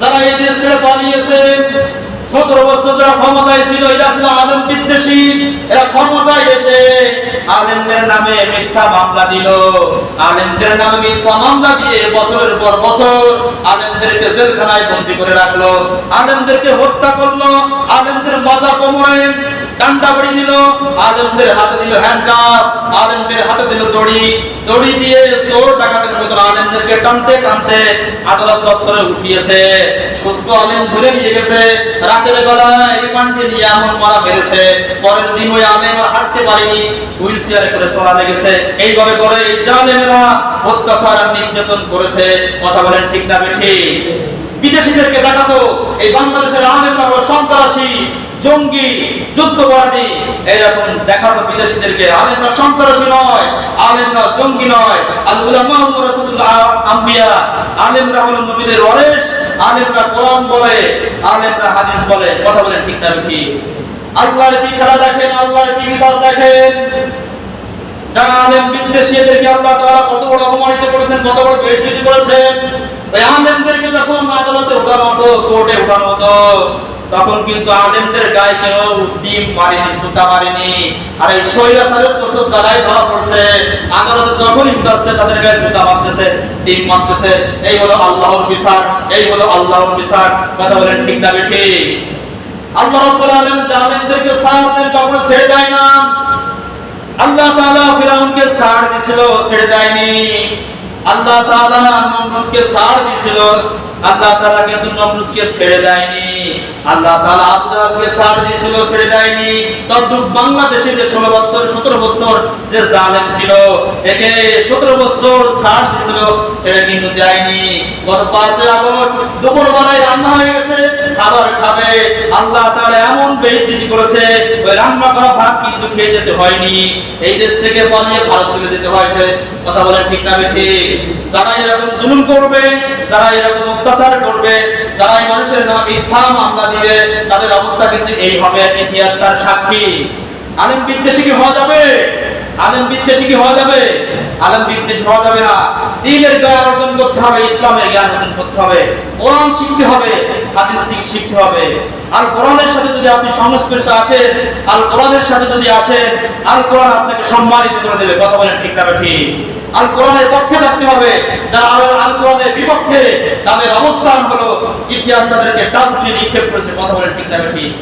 যারা এই দেশ ছেড়ে পালিয়েছে সতেরো বছর যারা ক্ষমতায় ছিল, এরা ছিল আলেম বিদ্বেষী। এরা ক্ষমতায় এসে আলেমদের নামে মিথ্যা মামলা দিল। আলেমদের নামে মিথ্যা মামলা দিয়ে বছরের পর বছর আলেমদেরকে জেলখানায় বন্দি করে রাখল। আলেমদেরকে হত্যা করল। আলেমদের মাজা কোমরে ডান্ডা বড়ি দিল, আলেমদের হাতে দিল হ্যান্ডকাপ, আলেমদের হাতে দিল দড়ি। দড়ি দিয়ে চোর ডাকাতের মতন আলেমদেরকে টানতে টানতে আদালত চত্বরে উঠিয়েছে। সুস্থ আলেম ধরে নিয়ে গেছে। রাতের বেলা রিমান্ডে নিয়ে এমন মারা মেরেছে পরের দিন ওই আলেম আর হাঁটতে পারেনি। হুইল চেয়ারে করে চলা লেগেছে। এইভাবে করে এই জালেমেরা অত্যাচার নির্যাতন করেছে। কথা বলেন ঠিক না ঠিক বিদেশিদেরকে দেখাতো, এই বাংলাদেশের আলেমরা সন্ত্রাসী। জঙ্গি যুদ্ধবাদী এরকম দেখাতো বিদেশিদেরকে আলেমরা সন্ত্রাসী নয়, আলেমরা জঙ্গি নয়। আল উলামা রাসূলুল আম্বিয়া, আলেমরা হলো নবীদের আলেমরা কোরআন বলে, আলেমরা হাদিস বলে। কথা বলেন ঠিক না ঠিক আল্লাহর কি খেলা দেখেন, আল্লাহর কি বিচার দেখেন? যারা আলেম বিদ্বেষী, এদেরকে আল্লাহ তাআলা কত বড় অপমানিত করেছেন, কত বড় করেছেন। যখন আদালতে উঠানো হতো কোর্টে উঠানো হতো তখন কিন্তু গায়ে কেউ ডিম সুতা আর এই যারাই ধরা পড়ছে, আদালতে যখনই উঠাচ্ছে তাদের গায়ে সুতা মারতেছে, ডিম মারতেছে, এই হলো আল্লাহর বিচার, এই হলো আল্লাহর বিচার। কথা বলেন ঠিক না আল্লাহ রাব্বুল আলামিন কাপড়ে ছেড়ে দেয় না। আল্লাহ তাআলা ফিরাউনকে ছাড় দিছিল, ছেড়ে দেয়নি। আল্লাহ তাআলা নমরুদকে ছাড় দিছিল আল্লাহ তাআলা কিন্তু নমরুদকে ছেড়ে দেয়নি। আল্লাহ তাআলা আবু জাহলকে দিছিল ছেড়ে দেয়নি। তদ্রুপ বাংলাদেশে যে 16 বছর 17 বছর যে জালেম ছিল, একে 17 বছর ছাড় দিছিল ছেড়ে কিন্তু দেয়নি। গত 5 আগস্ট দুপুর বেলায় রান্না হয়ে গেছে। খাবার খাবে। আল্লাহ তাআলা এমন বেইজ্জতি করেছে, ওই রান্না করা ভাত কিন্তু খেয়ে যেতে হয়নি। এই দেশ থেকে পালিয়ে ভারত চলে যেতে হয়েছে। কথা বলেন ঠিক না ঠিক যারা এরকম জুলুম করবে, যারা এরকম অত্যাচার করবে, যারা এই মানুষের নামে মিথ্যা মামলা দিবে, তাদের অবস্থা কিন্তু এই হবে ইতিহাস তার সাক্ষী। আলেম বিদ্বেষী কি হওয়া যাবে? আলেম বিদ্বেষী কি হওয়া যাবে? আলেম বিদ্বেষী হওয়া যাবে না। দিনের জ্ঞান অর্জন করতে হবে, ইসলামের জ্ঞান অর্জন করতে হবে, কোরআন শিখতে হবে, হাদিস শিখতে হবে। আর কোরআনের সাথে যদি আপনি সংস্পর্শে আসেন আল কোরআনের সাথে যদি আসেন আল কোরআন আপনাকে সম্মানিত করে দেবে। কথা বলেন ঠিক না ঠিক? আল কোরআনের পক্ষে থাকতে হবে। যারা আল আল কোরআনের বিপক্ষে তাদের অবস্থান হলো, ইতিহাস তাদেরকে ডাস্টবিনে নিক্ষেপ করেছে। কথা বলেন ঠিক না ঠিক?